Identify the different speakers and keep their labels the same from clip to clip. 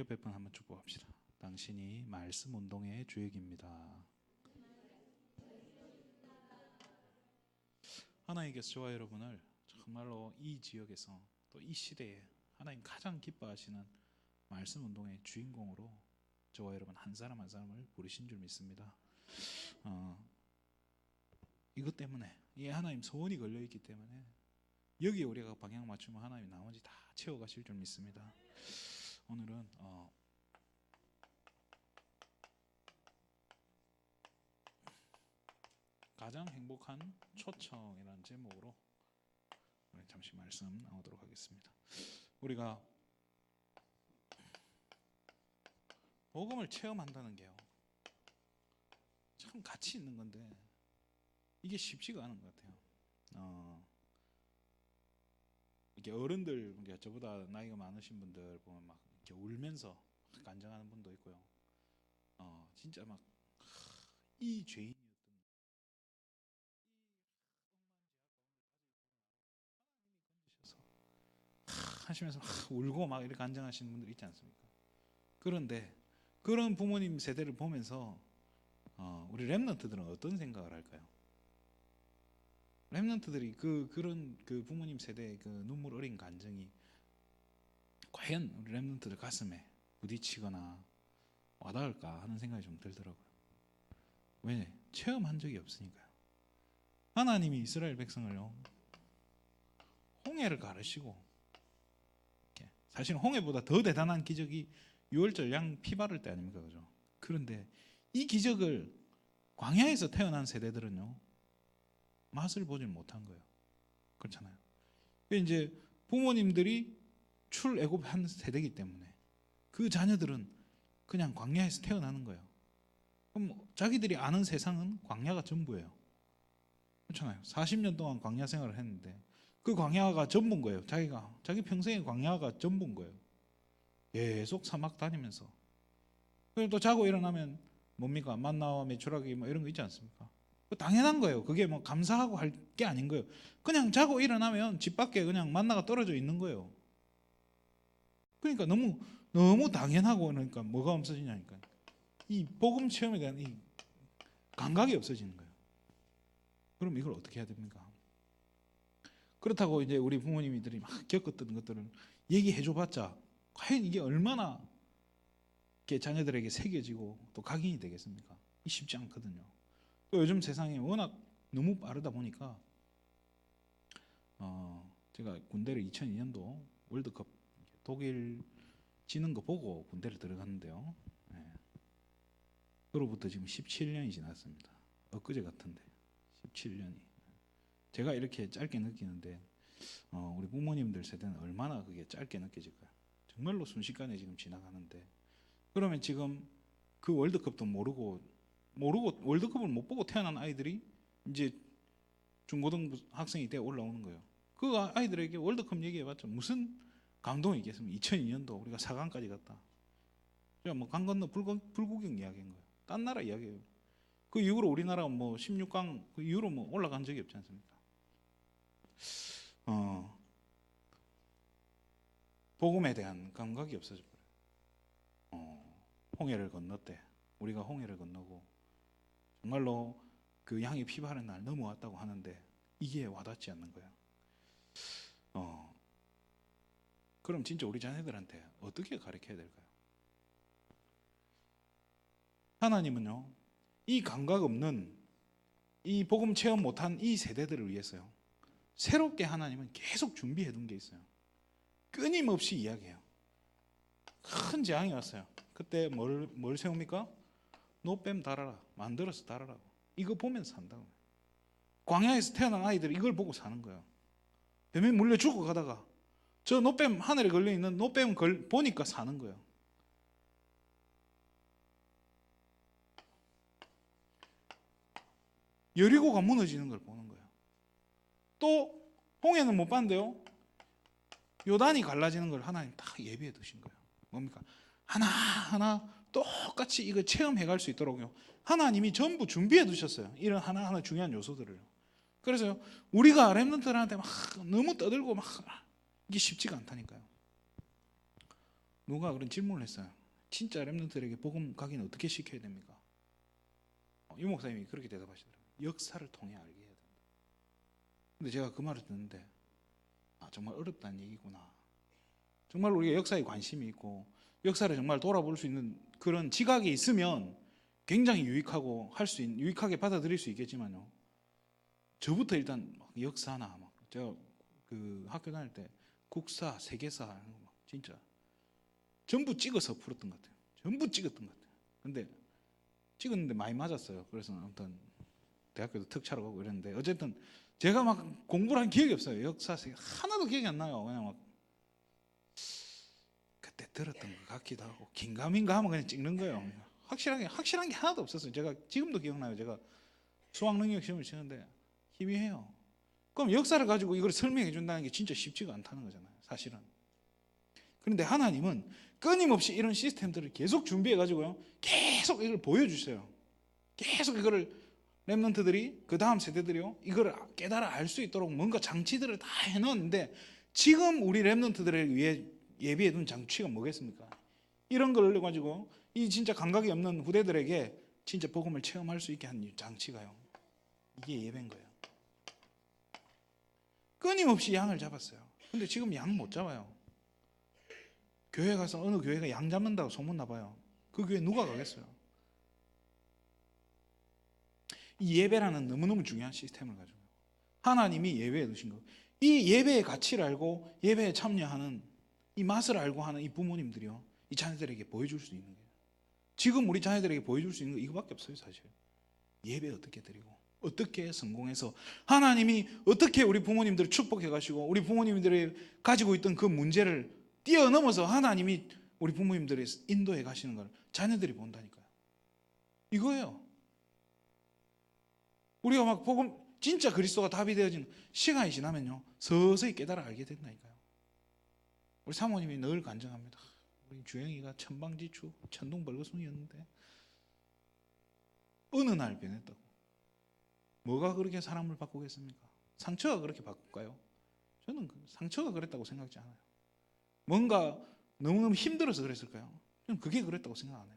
Speaker 1: 옆에 분 한번 축복합시다. 당신이 말씀 운동의 주역입니다. 하나님께서 저와 여러분을 정말로 이 지역에서 또 이 시대에 하나님 가장 기뻐하시는 말씀 운동의 주인공으로 저와 여러분 한 사람 한 사람을 부르신 줄 믿습니다. 어, 이것 때문에 이 하나님 소원이 걸려 있기 때문에 여기에 우리가 방향 맞추면 하나님 나머지 다 채워가실 줄 믿습니다. 오늘은 어, 가장 행복한 초청이라는 제목으로 잠시 말씀 나오도록 하겠습니다. 우리가 복음을 체험한다는 게요. 참 가치 있는 건데 이게 쉽지가 않은 것 같아요. 어, 이렇게 어른들, 이게 저보다 나이가 많으신 분들 보면 막 이렇게 울면서 간증하는 분도 있고요. 어, 진짜 막 이 죄인이었던 하시면서 막 울고 막 이렇게 간증하시는 분들 있지 않습니까? 그런데 그런 부모님 세대를 보면서 어, 우리 랩런트들은 어떤 생각을 할까요? 랩런트들이 그 그런 그 부모님 세대의 그 눈물 어린 간증이 과연 우리 랩런트들 가슴에 부딪히거나 와닿을까 하는 생각이 좀 들더라고요. 왜? 체험한 적이 없으니까요. 하나님이 이스라엘 백성을요 홍해를 가르시고 사실 홍해보다 더 대단한 기적이 6월절 양 피 바를 때 아닙니까, 그죠? 그런데 이 기적을 광야에서 태어난 세대들은요 맛을 보질 못한 거예요. 그렇잖아요. 그러니까 이제 부모님들이 출애굽한 세대이기 때문에 그 자녀들은 그냥 광야에서 태어나는 거예요. 그럼 자기들이 아는 세상은 광야가 전부예요. 그렇잖아요. 40년 동안 광야 생활을 했는데 그 광야가 전부인 거예요. 자기가 자기 평생의 광야가 전부인 거예요. 계속 사막 다니면서 그리고 또 자고 일어나면 뭡니까 만나와 메추라기 뭐 이런 거 있지 않습니까? 그 당연한 거예요. 그게 뭐 감사하고 할 게 아닌 거예요. 그냥 자고 일어나면 집 밖에 그냥 만나가 떨어져 있는 거예요. 그러니까 너무 너무 당연하고 그러니까 뭐가 없어지냐니까 이 복음 체험에 대한 이 감각이 없어지는 거예요. 그럼 이걸 어떻게 해야 됩니까? 그렇다고 이제 우리 부모님들이 막 겪었던 것들을 얘기해 줘봤자 과연 이게 얼마나 이렇게 자녀들에게 새겨지고 또 각인이 되겠습니까? 이 쉽지 않거든요. 또 요즘 세상이 워낙 너무 빠르다 보니까 어 제가 군대를 2002년도 월드컵 독일 지는 거 보고 군대를 들어갔는데요. 예. 그로부터 지금 17년이 지났습니다. 엊그제 같은데 17년이. 제가 이렇게 짧게 느끼는데 어, 우리 부모님들 세대는 얼마나 그게 짧게 느껴질까요? 정말로 순식간에 지금 지나가는데 그러면 지금 그 월드컵도 모르고 모르고 월드컵을 못 보고 태어난 아이들이 이제 중고등 학생이 돼 올라오는 거예요. 그 아이들에게 월드컵 얘기해봤자 무슨 감동이 있겠습니까? 2002년도 우리가 4강까지 갔다. 뭐강 건너 불구, 불구경 이야기인 거예요. 딴 나라 이야기예요. 그 이후로 우리나라가 뭐 16강 그 이후로 뭐 올라간 적이 없지 않습니까? 어, 복음에 대한 감각이 없어져 버려요. 어, 홍해를 건넜대. 우리가 홍해를 건너고 정말로 그 양이 피 바른 날 넘어왔다고 하는데 이게 와닿지 않는 거야. 어, 그럼 진짜 우리 자녀들한테 어떻게 가르쳐야 될까요? 하나님은요, 이 감각 없는 이 복음 체험 못한 이 세대들을 위해서요, 새롭게 하나님은 계속 준비해 둔 게 있어요. 끊임없이 이야기해요. 큰 재앙이 왔어요. 그때 뭘, 뭘 세웁니까? 노뱀 달아라. 만들어서 달아라고. 이거 보면서 산다고. 광야에서 태어난 아이들이 이걸 보고 사는 거예요. 뱀에 물려 죽어가다가 저 노뱀 하늘에 걸려 있는 노뱀 걸 보니까 사는 거예요. 여리고가 무너지는 걸 보는 거예요. 또 홍해는 못 봤는데요. 요단이 갈라지는 걸 하나님 다 예비해 두신 거예요. 뭡니까? 하나 하나 똑같이 이거 체험해 갈 수 있도록요. 하나님이 전부 준비해 두셨어요. 이런 하나하나 중요한 요소들을. 그래서 우리가 렘넌트들한테 막 너무 떠들고 막 이게 쉽지가 않다니까요. 누가 그런 질문을 했어요. 진짜 렘넌트들에게 복음 가기는 어떻게 시켜야 됩니까? 어, 유 목사님이 그렇게 대답하시더라고요. 역사를 통해 알게 해야 된다. 근데 제가 그 말을 듣는데 아, 정말 어렵다는 얘기구나. 정말 우리가 역사에 관심이 있고 역사를 정말 돌아볼 수 있는 그런 지각이 있으면 굉장히 유익하고 할 수 있는 유익하게 받아들일 수 있겠지만요. 저부터 일단 막 역사나 막 제가 그 학교 다닐 때 국사, 세계사 진짜 전부 찍어서 풀었던 것 같아요. 전부 찍었던 것 같아요. 근데 찍었는데 많이 맞았어요. 그래서 아무튼 대학교도 특차로 가고 이랬는데 어쨌든 제가 막 공부를 한 기억이 없어요. 역사 세계 하나도 기억이 안 나요. 그냥 막 그때 들었던 것 같기도 하고 긴가민가 하면 그냥 찍는 거예요. 확실하게 확실한 게 하나도 없었어요. 제가 지금도 기억나요. 제가 수학 능력 시험을 치는데 희미해요. 그럼 역사를 가지고 이걸 설명해 준다는 게 진짜 쉽지가 않다는 거잖아요. 사실은. 그런데 하나님은 끊임없이 이런 시스템들을 계속 준비해 가지고요. 계속 이걸 보여 주세요. 계속 이거를 랩런트들이 그 다음 세대들이요. 이걸 깨달아 알 수 있도록 뭔가 장치들을 다 해놓았는데 지금 우리 랩런트들을 위해 예비해 둔 장치가 뭐겠습니까? 이런 걸 가지고 이 진짜 감각이 없는 후대들에게 진짜 복음을 체험할 수 있게 한 장치가요. 이게 예배인 거예요. 끊임없이 양을 잡았어요. 근데 지금 양 못 잡아요. 교회 가서 어느 교회가 양 잡는다고 소문나 봐요. 그 교회 누가 가겠어요? 이 예배라는 너무너무 중요한 시스템을 가지고 하나님이 예배에 두신 거. 이 예배의 가치를 알고 예배에 참여하는 이 맛을 알고 하는 이 부모님들이요. 이 자녀들에게 보여줄 수 있는 거예요. 지금 우리 자녀들에게 보여줄 수 있는 거 이거밖에 없어요, 사실. 예배 어떻게 드리고 어떻게 성공해서 하나님이 어떻게 우리 부모님들을 축복해 가시고 우리 부모님들이 가지고 있던 그 문제를 뛰어넘어서 하나님이 우리 부모님들을 인도해 가시는 걸 자녀들이 본다니까요. 이거예요. 우리가 막 복음 진짜 그리스도가 답이 되어지는 시간이 지나면요 서서히 깨달아 알게 된다니까요. 우리 사모님이 늘 간증합니다. 우리 주영이가 천방지축 천둥벌거숭이였는데 어느 날 변했다고. 뭐가 그렇게 사람을 바꾸겠습니까? 상처가 그렇게 바꿀까요? 저는 그 상처가 그랬다고 생각지 않아요. 뭔가 너무너무 힘들어서 그랬을까요? 저는 그게 그랬다고 생각 안 해요.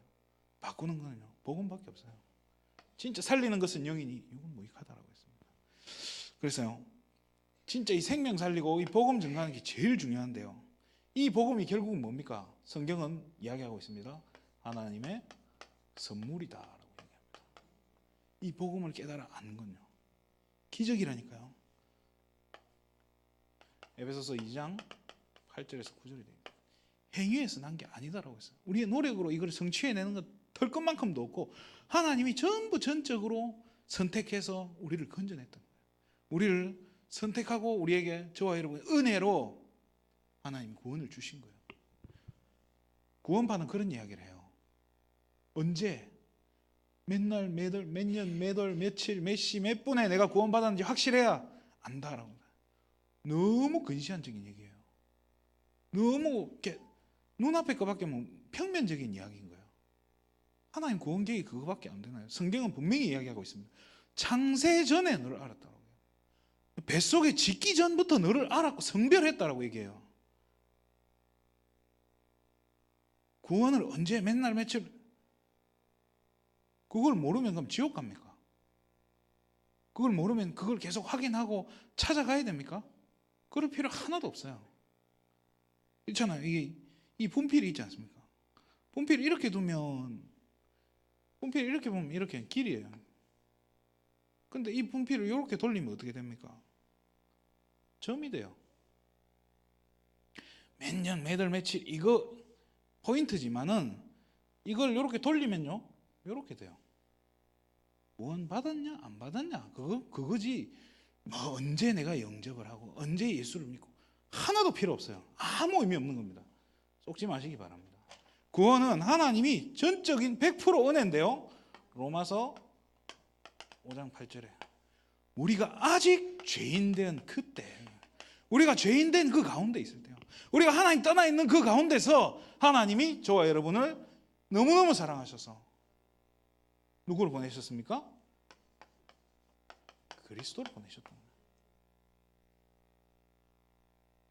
Speaker 1: 바꾸는 거는요 복음밖에 없어요. 진짜 살리는 것은 영이니 이건 무익하다라고 했습니다. 그래서요 진짜 이 생명 살리고 이 복음 증가하는 게 제일 중요한데요. 이 복음이 결국은 뭡니까? 성경은 이야기하고 있습니다. 하나님의 얘기합니다. 이 복음을 깨달아 아는 건요. 기적이라니까요. 에베소서 2장 8절에서 9절이 됩니다. 행위에서 난 게 아니다라고 했어요. 우리의 노력으로 이걸 성취해내는 것털 것만큼도 없고 하나님이 전부 전적으로 선택해서 우리를 건져냈던 거예요. 우리를 선택하고 우리에게 저와 여러분 은혜로 하나님 구원을 주신 거예요. 구원받은 그런 이야기를 해요. 언제 맨날 매달 몇년 매달 며칠 몇 시 몇 분에 내가 구원받았는지 확실해야 안다라고. 너무 근시안적인 얘기예요. 너무 이렇게 눈앞에 거밖에 뭐 평면적인 이야기인 거예요. 하나님 구원 계획이 그거밖에 안 되나요? 성경은 분명히 이야기하고 있습니다. 창세 전에 너를 알았다고. 뱃속에 짓기 전부터 너를 알았고 성별했다라고 얘기해요. 구원을 언제 맨날 며칠 그걸 모르면 그럼 지옥 갑니까? 그걸 모르면 그걸 계속 확인하고 찾아가야 됩니까? 그럴 필요 하나도 없어요. 있잖아요. 이게 이 분필이 있지 않습니까? 분필 이렇게 두면 분필 이렇게 보면 이렇게 길이에요. 근데 이 분필을 이렇게 돌리면 어떻게 됩니까? 점이 돼요. 몇 년, 매달, 며칠 이거 포인트지만은 이걸 이렇게 돌리면요, 이렇게 돼요. 구원 받았냐, 안 받았냐, 그거 그거지. 뭐 언제 내가 영접을 하고 언제 예수를 믿고 하나도 필요 없어요. 아무 의미 없는 겁니다. 속지 마시기 바랍니다. 구원은 하나님이 전적인 100% 은혜인데요. 로마서 5장 8절에 우리가 아직 죄인 된 그때 우리가 죄인 된 그 가운데 있을 때요. 우리가 하나님 떠나 있는 그 가운데서 하나님이 저와 여러분을 너무너무 사랑하셔서 누구를 보내셨습니까? 그리스도를 보내셨던 거예요.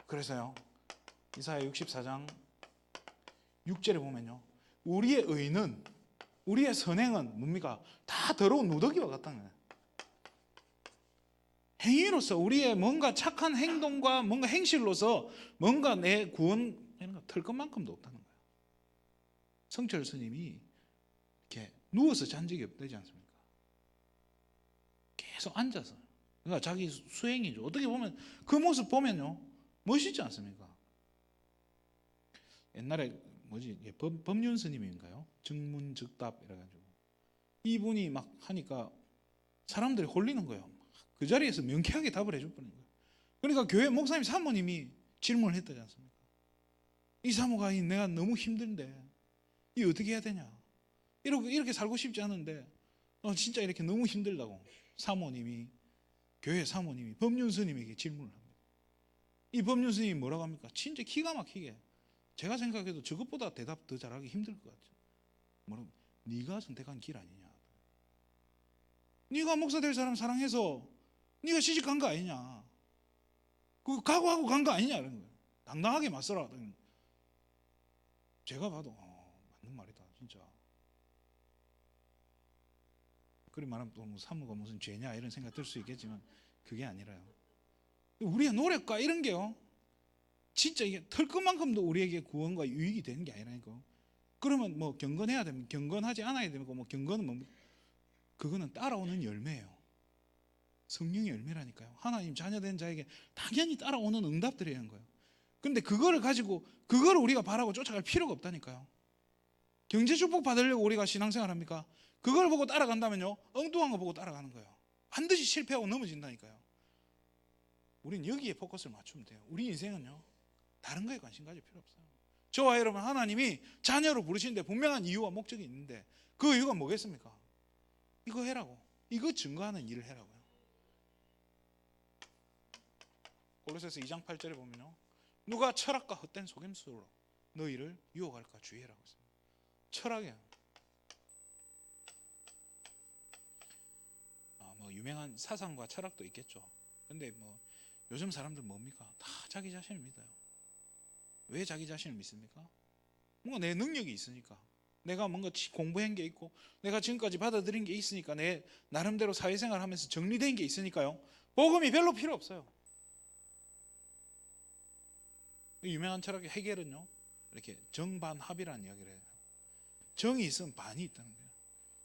Speaker 1: 그래서요. 이사야 64장 6절에 보면요. 우리의 의는 우리의 선행은 뭡니까? 다 더러운 누더기와 같다는. 행위로서 우리의 뭔가 착한 행동과 뭔가 행실로서 뭔가 내 구원 거털 것만큼도 없다는 거예요. 성철 스님이 누워서 잔 적이 없다지 않습니까? 계속 앉아서. 그러니까 자기 수행이죠. 어떻게 보면 그 모습 보면요. 멋있지 않습니까? 옛날에 뭐지 예, 법, 법륜 스님인가요? 증문즉답 이래가지고 이분이 막 하니까 사람들이 홀리는 거예요. 그 자리에서 명쾌하게 답을 해줄 뻔한 거예요. 그러니까 교회 목사님 사모님이 질문을 했다지 않습니까? 이 사모가 이 내가 너무 힘든데 이 어떻게 해야 되냐? 이렇게 이렇게 살고 싶지 않은데 어, 진짜 이렇게 너무 힘들다고 사모님이 교회 사모님이 법륜 스님에게 질문을 합니다. 이 법륜 스님이 뭐라고 합니까? 진짜 기가 막히게 제가 생각해도 저것보다 대답 더 잘하기 힘들 것 같아요. 뭐라고? 네가 선택한 길 아니냐? 네가 목사 될 사람 사랑해서 네가 시집 간 거 아니냐? 그 각오하고 간 거 아니냐? 이런 거예요. 당당하게 맞서라. 제가 봐도 어, 맞는 말이다, 진짜. 그리 말하면 또뭐 사무가 무슨 죄냐 이런 생각 들 수 있겠지만 그게 아니라요. 우리의 노력과 이런 게요. 진짜 이게 털 것만큼도 우리에게 구원과 유익이 되는 게 아니라니까. 그러면 뭐 경건해야 되면 경건하지 않아야 되고 뭐 경건은 뭐 그거는 따라오는 열매예요. 성령의 열매라니까요. 하나님 자녀된 자에게 당연히 따라오는 응답들이라는 거예요. 근데 그거를 가지고 그거를 우리가 바라고 쫓아갈 필요가 없다니까요. 경제 축복 받으려고 우리가 신앙생활 합니까? 그걸 보고 따라간다면요. 엉뚱한 거 보고 따라가는 거예요. 반드시 실패하고 넘어진다니까요. 우린 여기에 포커스를 맞추면 돼요. 우리 인생은요. 다른 거에 관심 가질 필요 없어요. 저와 여러분 하나님이 자녀로 부르시는데 분명한 이유와 목적이 있는데 그 이유가 뭐겠습니까? 이거 해라고. 이거 증거하는 일을 해라고요. 골로새서 2장 8절에 보면요. 누가 철학과 헛된 속임수로 너희를 유혹할까 주의하라고 했습니다. 철학이에요. 아, 뭐 유명한 사상과 철학도 있겠죠. 근데 뭐 요즘 사람들 뭡니까? 다 자기 자신을 믿어요. 왜 자기 자신을 믿습니까? 뭔가 내 능력이 있으니까. 내가 뭔가 공부한 게 있고 내가 지금까지 받아들인 게 있으니까 내 나름대로 사회생활 하면서 정리된 게 있으니까요. 복음이 별로 필요 없어요. 유명한 철학의 해결은요. 이렇게 정반합이라는 이야기를 해요. 정이 있으면 반이 있다는 거예요.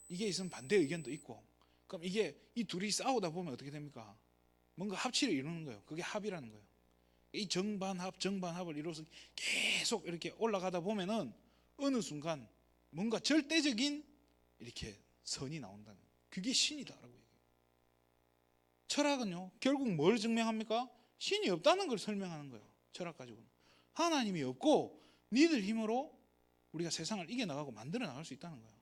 Speaker 1: 이게 있으면 반대 의견도 있고. 그럼 이게 이 둘이 싸우다 보면 어떻게 됩니까? 뭔가 합치를 이루는 거예요. 그게 합이라는 거예요. 이 정반합, 정반합을 이루어서 계속 이렇게 올라가다 보면은 어느 순간 뭔가 절대적인 이렇게 선이 나온다는 거예요. 그게 신이다라고 얘기해요. 철학은요, 결국 뭘 증명합니까? 신이 없다는 걸 설명하는 거예요. 철학 가지고는. 하나님이 없고 니들 힘으로 우리가 세상을 이겨나가고 만들어 나갈 수 있다는 거예요.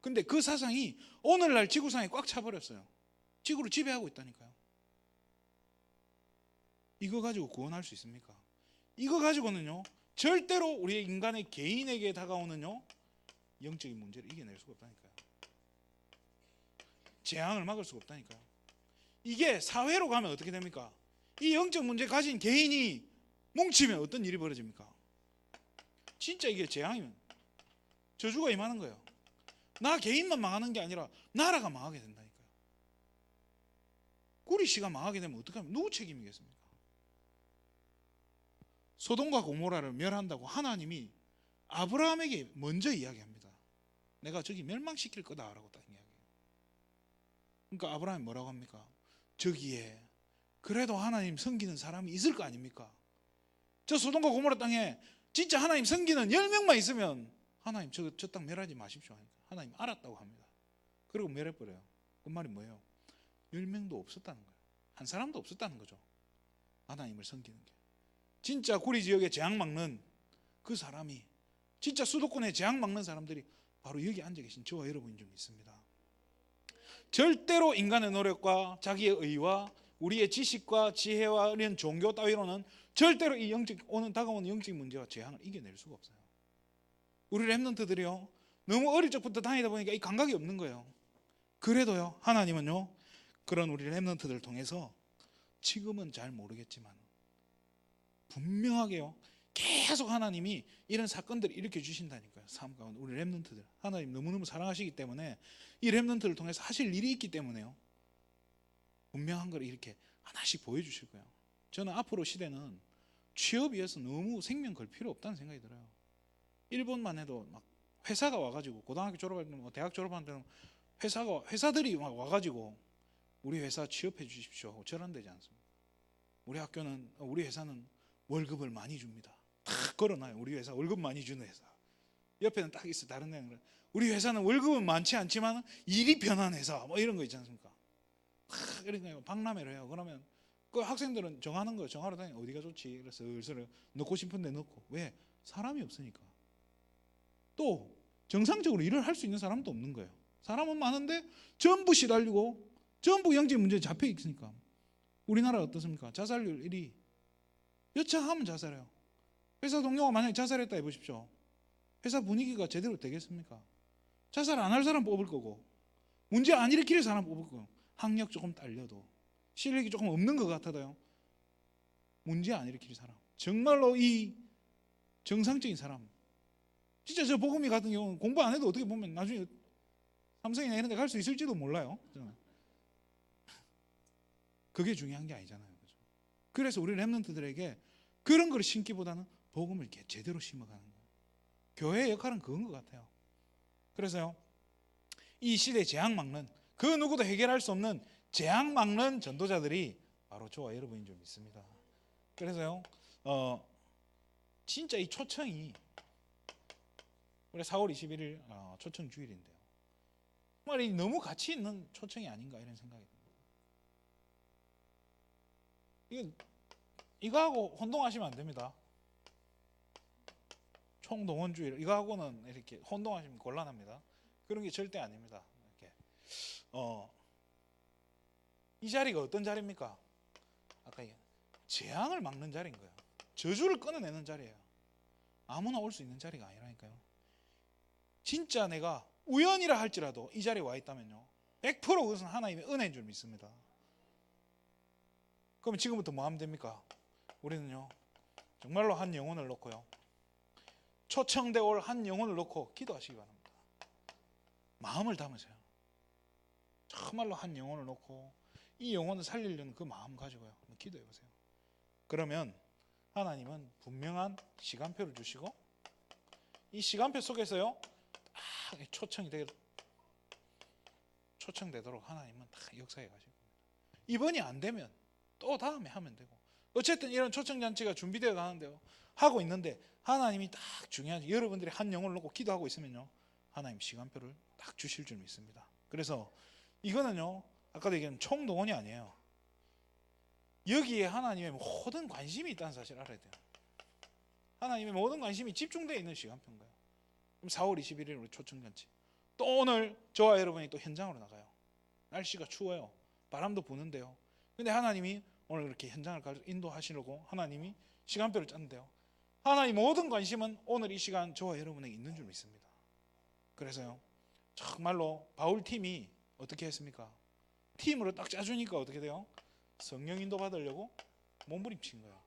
Speaker 1: 근데 그 사상이 오늘날 지구상에 꽉 차버렸어요. 지구를 지배하고 있다니까요. 이거 가지고 구원할 수 있습니까? 이거 가지고는요, 절대로 우리 인간의 개인에게 다가오는요, 영적인 문제를 이겨낼 수가 없다니까요. 재앙을 막을 수가 없다니까요. 이게 사회로 가면 어떻게 됩니까? 이 영적 문제 가진 개인이 뭉치면 어떤 일이 벌어집니까? 진짜 이게 재앙이면 저주가 임하는 거예요. 나 개인만 망하는 게 아니라 나라가 망하게 된다니까요. 구리 씨가 망하게 되면 어떻게 하면 누구 책임이겠습니까? 소돔과 고모라를 멸한다고 하나님이 아브라함에게 먼저 이야기합니다. 내가 저기 멸망시킬 거다라고 딱 이야기해요. 그러니까 아브라함이 뭐라고 합니까? 저기에 그래도 하나님 섬기는 사람이 있을 거 아닙니까? 저 소돔과 고모라 땅에 진짜 하나님 섬기는 10명만 있으면 하나님 저 저 땅 멸하지 마십시오 하니까 하나님 알았다고 합니다. 그리고 멸해버려요. 그 말이 뭐예요? 10명도 없었다는 거예요. 한 사람도 없었다는 거죠. 하나님을 섬기는 게. 진짜 구리 지역에 재앙 막는 그 사람이 진짜 수도권에 재앙 막는 사람들이 바로 여기 앉아 계신 저와 여러분 중 있습니다. 절대로 인간의 노력과 자기의 의와 우리의 지식과 지혜와 이런 종교 따위로는 절대로 이 영적 오는 다가오는 영적 문제와 재앙을 이겨낼 수가 없어요. 우리 랩런트들이요 너무 어릴 적부터 다니다 보니까 이 감각이 없는 거예요. 그래도요 하나님은요 그런 우리 랩런트들을 통해서 지금은 잘 모르겠지만 분명하게요 계속 하나님이 이런 사건들을 일으켜 주신다니까요. 삶 가운데 우리 렘넌트들 하나님 너무너무 사랑하시기 때문에 이 렘넌트를 통해서 하실 일이 있기 때문에요. 분명한 걸 이렇게 하나씩 보여주실 거예요. 저는 앞으로 시대는 취업 위해서 너무 생명 걸 필요 없다는 생각이 들어요. 일본만 해도 막 회사가 와가지고 고등학교 졸업할 때는 뭐 대학 졸업할 때는 회사가 회사들이 막 와가지고 우리 회사 취업해 주십시오 하고 절한되지 않습니다. 우리 학교는 어, 우리 회사는 월급을 많이 줍니다. 다 걸어놔요. 우리 회사 월급 많이 주는 회사. 옆에는 딱 있어 다른 데는 우리 회사는 월급은 많지 않지만 일이 편한 회사 뭐 이런 거 있지 않습니까? 막 이런 거 박람회를 해요. 그러면 그 학생들은 정하는 거 정하러 다니 어디가 좋지? 그래서 슬슬 넣고 싶은데 넣고 왜 사람이 없으니까. 또 정상적으로 일을 할 수 있는 사람도 없는 거예요. 사람은 많은데 전부 시달리고 전부 영재 문제에 잡혀 있으니까. 우리나라 어떻습니까? 자살률 1위. 여차하면 자살해요. 회사 동료가 만약에 자살했다 해보십시오. 회사 분위기가 제대로 되겠습니까? 자살 안 할 사람 뽑을 거고 문제 안 일으킬 사람 뽑을 거고 학력 조금 딸려도 실력이 조금 없는 것 같아도요. 문제 안 일으킬 사람. 정말로 이 정상적인 사람. 진짜 저 복음이 같은 경우는 공부 안 해도 어떻게 보면 나중에 삼성이나 이런 데 갈 수 있을지도 몰라요. 그게 중요한 게 아니잖아요. 그죠? 그래서 우리 랩런트들에게 그런 걸 심기보다는 복음을 이렇게 제대로 심어가는 거예요. 교회의 역할은 그건 것 같아요. 그래서요. 이 시대 재앙 막는 그 누구도 해결할 수 없는 재앙 막는 전도자들이 바로 저와 여러분인 줄 믿습니다. 그래서요. 어 진짜 이 초청이 우리 4월 21일 어, 초청 주일인데요. 정말 이 너무 가치 있는 초청이 아닌가 이런 생각이 듭니다. 이거 이거하고 혼동하시면 안 됩니다. 총동원주의 이거하고는 이렇게 혼동하시면 곤란합니다. 그런 게 절대 아닙니다. 이렇게 어, 이 자리가 어떤 자리입니까? 아까 재앙을 막는 자리인 거예요. 저주를 끊어내는 자리예요. 아무나 올 수 있는 자리가 아니라니까요. 진짜 내가 우연이라 할지라도 이 자리에 와 있다면요. 100% 그것은 하나님의 은혜인 줄 믿습니다. 그럼 지금부터 뭐 하면 됩니까? 우리는요. 정말로 한 영혼을 놓고요. 초청돼 올한 영혼을 놓고 기도하시기 바랍니다. 마음을 담으세요. 정말로 한 영혼을 놓고 이 영혼을 살리려는 그 마음 가지고요. 기도해 보세요. 그러면 하나님은 분명한 시간표를 주시고 이 시간표 속에서요. 딱 초청이 되 초청되도록 하나님은 다 역사해 가실 겁니다. 이번이 안 되면 또 다음에 하면 되고 어쨌든 이런 초청 잔치가 준비되어 가는데요. 하고 있는데 하나님이 딱 중요한 여러분들이 한 영혼을 놓고 기도하고 있으면요. 하나님 시간표를 딱 주실 줄 믿습니다. 그래서 이거는요. 아까도 얘기한 총동원이 아니에요. 여기에 하나님의 모든 관심이 있다는 사실을 알아야 돼요. 하나님의 모든 관심이 집중되어 있는 시간표인 거예요. 그럼 4월 21일 우리 초청잔치. 또 오늘 저와 여러분이 또 현장으로 나가요. 날씨가 추워요. 바람도 부는데요. 근데 하나님이 오늘 이렇게 현장을 인도하시려고 하나님이 시간표를 짰는데요. 하나님 모든 관심은 오늘 이 시간 저와 여러분에게 있는 줄 믿습니다. 그래서요. 정말로 바울 팀이 어떻게 했습니까? 팀으로 딱 짜주니까 어떻게 돼요? 성령 인도 받으려고 몸부림친 거예요.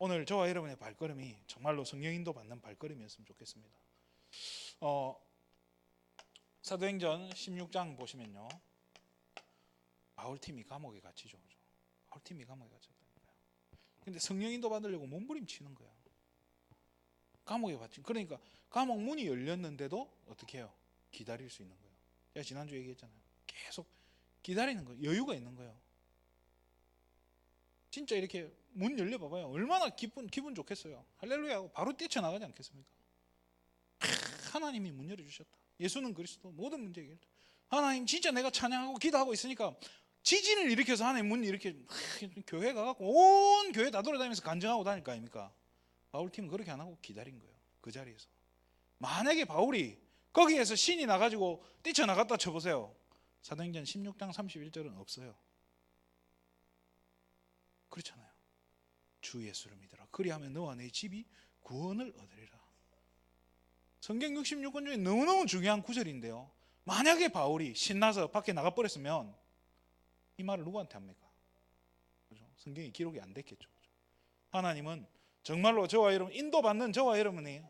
Speaker 1: 오늘 저와 여러분의 발걸음이 정말로 성령 인도 받는 발걸음이었으면 좋겠습니다. 어, 사도행전 16장 보시면요. 바울 팀이 감옥에 갇히죠. 바울 팀이 감옥에 갇혔다는 거예요. 근데 성령 인도 받으려고 몸부림치는 거야. 감옥에 갇힌. 그러니까 감옥 문이 열렸는데도 어떻게 해요? 기다릴 수 있는 거예요. 제가 지난주 얘기했잖아요. 계속 기다리는 거예요. 여유가 있는 거예요. 진짜 이렇게 문 열려 봐봐요. 얼마나 기분 기분 좋겠어요. 할렐루야 하고 바로 뛰쳐나가지 않겠습니까? 하나님이 문 열어 주셨다. 예수는 그리스도 모든 문제 해결. 하나님 진짜 내가 찬양하고 기도하고 있으니까 지진을 일으켜서 하나님 문 이렇게 교회 가갖고 온 교회 다 돌아다니면서 간증하고 다닐 거 아닙니까? 바울 팀은 그렇게 안 하고 기다린 거예요. 그 자리에서. 만약에 바울이 거기에서 신이 나가지고 뛰쳐나갔다 쳐보세요. 사도행전 16장 31절은 없어요. 그렇잖아요. 주 예수를 믿어라. 그리하면 너와 내 집이 구원을 얻으리라. 성경 66권 중에 너무너무 중요한 구절인데요. 만약에 바울이 신나서 밖에 나가버렸으면 이 말을 누구한테 합니까? 그죠? 성경이 기록이 안 됐겠죠. 하나님은 정말로 저와 여러분 인도받는 저와 여러분이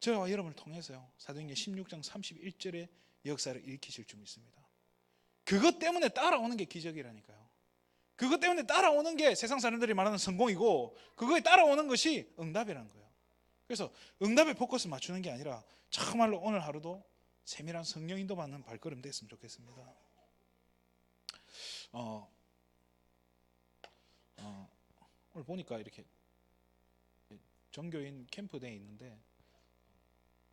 Speaker 1: 저와 여러분을 통해서요. 사도행전 16장 31절의 역사를 일으키실 줄 믿습니다. 그것 때문에 따라오는 게 기적이라니까요. 그것 때문에 따라오는 게 세상 사람들이 말하는 성공이고 그거에 따라오는 것이 응답이라는 거예요. 그래서 응답에 포커스 맞추는 게 아니라 정말로 오늘 하루도 세밀한 성령 인도 받는 발걸음 됐으면 좋겠습니다. 어, 어, 오늘 보니까 이렇게 정교인 캠프대에 있는데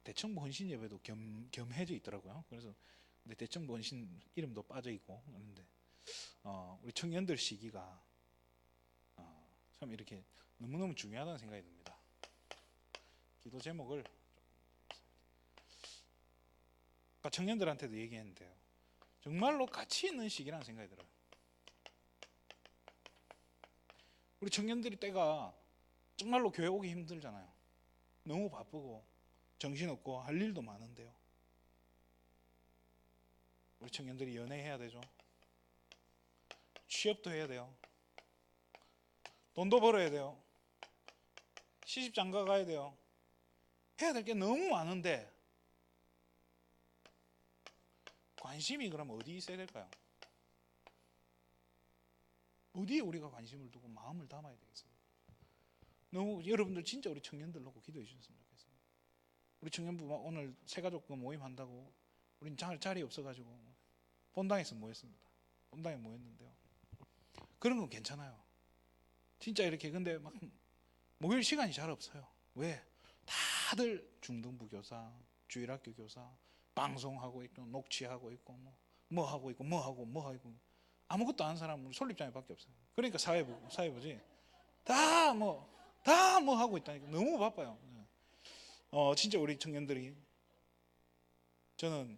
Speaker 1: 대청부 헌신 예배도 겸 겸해져 있더라고요. 그래서 근데 대청부 헌신 이름도 빠져 있고 그런데 어, 우리 청년들 시기가 어, 참 이렇게 너무 너무 중요하다는 생각이 듭니다. 기도 제목을 아까 청년들한테도 얘기했는데요. 정말로 가치 있는 시기라는 생각이 들어요. 우리 청년들이 때가 정말로 교회 오기 힘들잖아요. 너무 바쁘고 정신없고 할 일도 많은데요. 우리 청년들이 연애해야 되죠. 취업도 해야 돼요. 돈도 벌어야 돼요. 시집 장가 가야 돼요. 해야 될 게 너무 많은데 관심이 그럼 어디 있어야 될까요? 어디에 우리가 관심을 두고 마음을 담아야 되겠습니까? 너무 여러분들 진짜 우리 청년들 놓고 기도해 주셨으면 좋겠습니다. 우리 청년부 오늘 새가족 그 모임 한다고 우린 자- 자리 없어가지고 본당에서 모였습니다. 본당에 모였는데요. 그런 건 괜찮아요. 진짜 이렇게 근데 막 모일 시간이 잘 없어요. 왜? 다들 중등부 교사, 주일학교 교사, 방송하고 있고 녹취하고 있고 뭐, 뭐 하고 있고 뭐 하고 뭐 하고 아무것도 안 사람은 우리 솔립장애밖에 없어요. 그러니까 사회부 사회부지 다 뭐 다 뭐 하고 있다니까 너무 바빠요. 네. 어 진짜 우리 청년들이 저는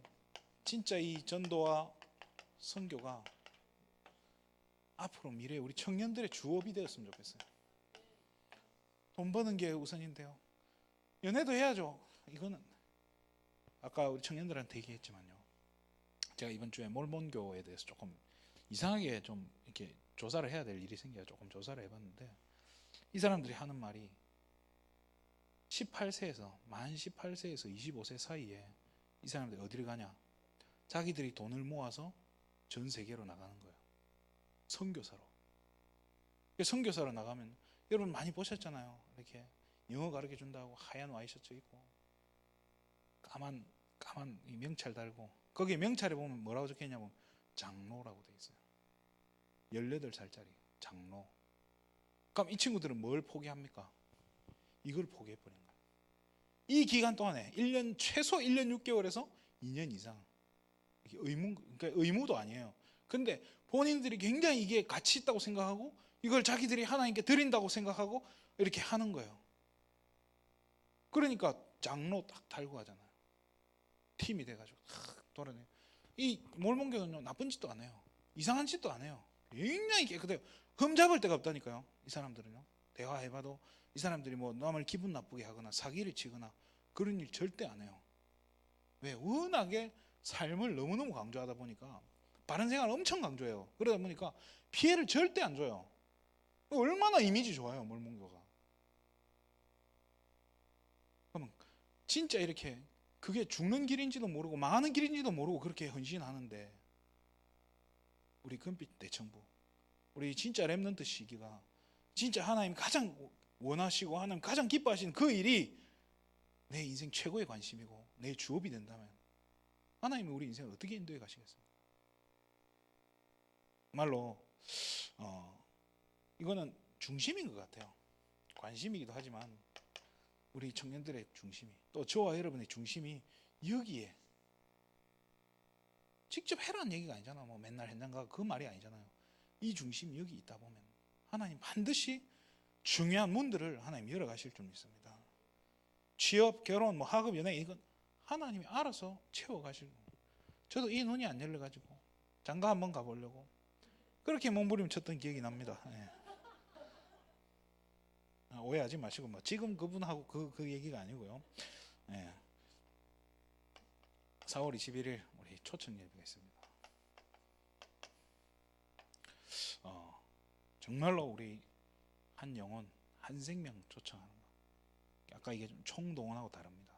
Speaker 1: 진짜 이 전도와 선교가 앞으로 미래 우리 청년들의 주업이 되었으면 좋겠어요. 돈 버는 게 우선인데요. 연애도 해야죠. 이거는 아까 우리 청년들한테 얘기했지만요. 제가 이번 주에 몰몬교에 대해서 조금 이상하게 좀 이렇게 조사를 해야 될 일이 생겨 조금 조사를 해봤는데 이 사람들이 하는 말이 18세에서 만 18세에서 25세 사이에 이 사람들이 어디를 가냐? 자기들이 돈을 모아서 전 세계로 나가는 거예요. 선교사로. 그 선교사로 나가면 여러분 많이 보셨잖아요. 이렇게 영어 가르쳐 준다고 하얀 와이셔츠 입고 까만 까만 이 명찰 달고 거기에 명찰에 보면 뭐라고 적혀 있냐면 장로라고 돼 있어요. 18살짜리 장로. 그럼 이 친구들은 뭘 포기합니까? 이걸 포기해 버린 거예요. 이 기간 동안에 1년 최소 1년 6개월에서 2년 이상 의무 그러니까 의무도 아니에요. 근데 본인들이 굉장히 이게 가치 있다고 생각하고 이걸 자기들이 하나님께 드린다고 생각하고 이렇게 하는 거예요. 그러니까 장로 딱 달고 하잖아요. 팀이 돼가지고 탁 돌아내. 이 몰몬교는 나쁜 짓도 안 해요. 이상한 짓도 안 해요. 굉장히 깨끗해요. 흠 잡을 데가 없다니까요. 이 사람들은요. 대화해봐도 이 사람들이 뭐 남을 기분 나쁘게 하거나 사기를 치거나 그런 일 절대 안 해요. 왜? 워낙에 삶을 너무너무 강조하다 보니까 바른 생활을 엄청 강조해요. 그러다 보니까 피해를 절대 안 줘요. 얼마나 이미지 좋아요, 몰몬교가. 그러면 진짜 이렇게 그게 죽는 길인지도 모르고 망하는 길인지도 모르고 그렇게 헌신하는데 우리 금빛 대청부 우리 진짜 렘넌트 시기가 진짜 하나님 가장 원하시고 하나님 가장 기뻐하시는 그 일이 내 인생 최고의 관심이고 내 주업이 된다면 하나님이 우리 인생을 어떻게 인도해 가시겠습니까? 말로 어, 이거는 중심인 것 같아요. 관심이기도 하지만 우리 청년들의 중심이 또 저와 여러분의 중심이 여기에 직접 해라는 얘기가 아니잖아. 뭐 맨날 현장가 그 말이 아니잖아요. 이 중심이 여기 있다 보면 하나님 반드시 중요한 문들을 하나님 열어 가실 줄 믿습니다. 취업, 결혼, 뭐 학업, 연애 이건 하나님이 알아서 채워 가실 겁니다. 저도 이 눈이 안 열려 가지고 장가 한번 가 보려고 그렇게 몸부림 쳤던 기억이 납니다. 예. 아, 오해하지 마시고 뭐 지금 그분하고 그, 그 얘기가 아니고요. 예. 4월 21일 우리 초청 예배가 있습니다. 어, 정말로 우리 한 영혼, 한 생명 초청하는 거. 아까 이게 좀 총동원하고 다릅니다.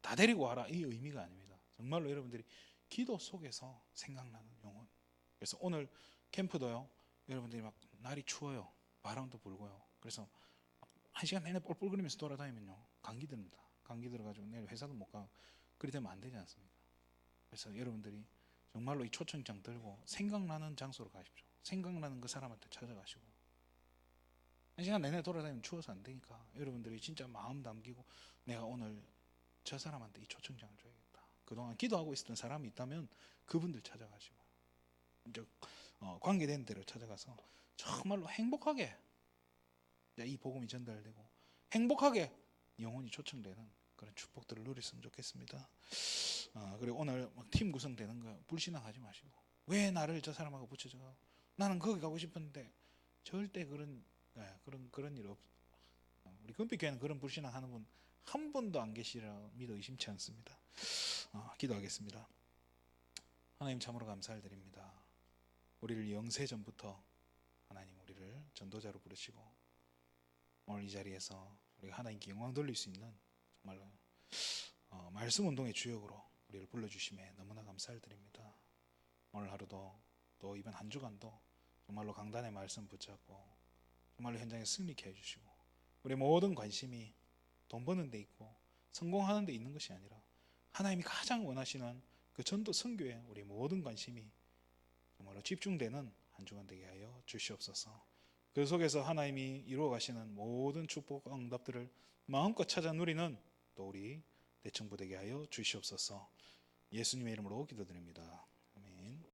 Speaker 1: 다 데리고 와라 이 의미가 아닙니다. 정말로 여러분들이 기도 속에서 생각나는 영혼. 그래서 오늘 캠프도요. 여러분들이 막 날이 추워요. 바람도 불고요. 그래서 한 시간 내내 뻘뻘거리면서 돌아다니면요 감기 듭니다. 감기 들어가지고 내일 회사도 못 가. 그리 되면 안 되지 않습니까? 그래서 여러분들이 정말로 이 초청장 들고 생각나는 장소로 가십시오. 생각나는 그 사람한테 찾아가시고 한 시간 내내 돌아다니면 추워서 안 되니까 여러분들이 진짜 마음 담기고 내가 오늘 저 사람한테 이 초청장을 줘야겠다. 그동안 기도하고 있었던 사람이 있다면 그분들 찾아가시고 이제 어, 관계된 데로 찾아가서 정말로 행복하게 이 복음이 전달되고 행복하게 영혼이 초청되는 그런 축복들을 누렸으면 좋겠습니다. 어, 그리고 오늘 막팀 구성되는 거 불신앙하지 마시고 왜 나를 저 사람하고 붙여줘? 나는 거기 가고 싶은데 절대 그런 예, 그런 그런 일 없. 어, 우리 금빛교회는 그런 불신앙하는 분 한 분도 안 계시라 믿어 의심치 않습니다. 어, 기도하겠습니다. 하나님 참으로 감사를 드립니다. 우리를 영세 전부터 하나님 우리를 전도자로 부르시고 오늘 이 자리에서 우리가 하나님께 영광 돌릴 수 있는 정말로 어, 말씀 운동의 주역으로 우리를 불러주심에 너무나 감사를 드립니다. 오늘 하루도 또 이번 한 주간도 정말로 강단의 말씀 붙잡고 정말로 현장에 승리케 해주시고 우리 모든 관심이 돈 버는 데 있고 성공하는 데 있는 것이 아니라 하나님이 가장 원하시는 그 전도 선교에 우리 모든 관심이 정말로 집중되는 한 주간 되게 하여 주시옵소서. 그 속에서 하나님이 이루어 가시는 모든 축복 응답들을 마음껏 찾아 누리는 또 우리 대청부 되게 하여 주시옵소서. 예수님의 이름으로 기도드립니다.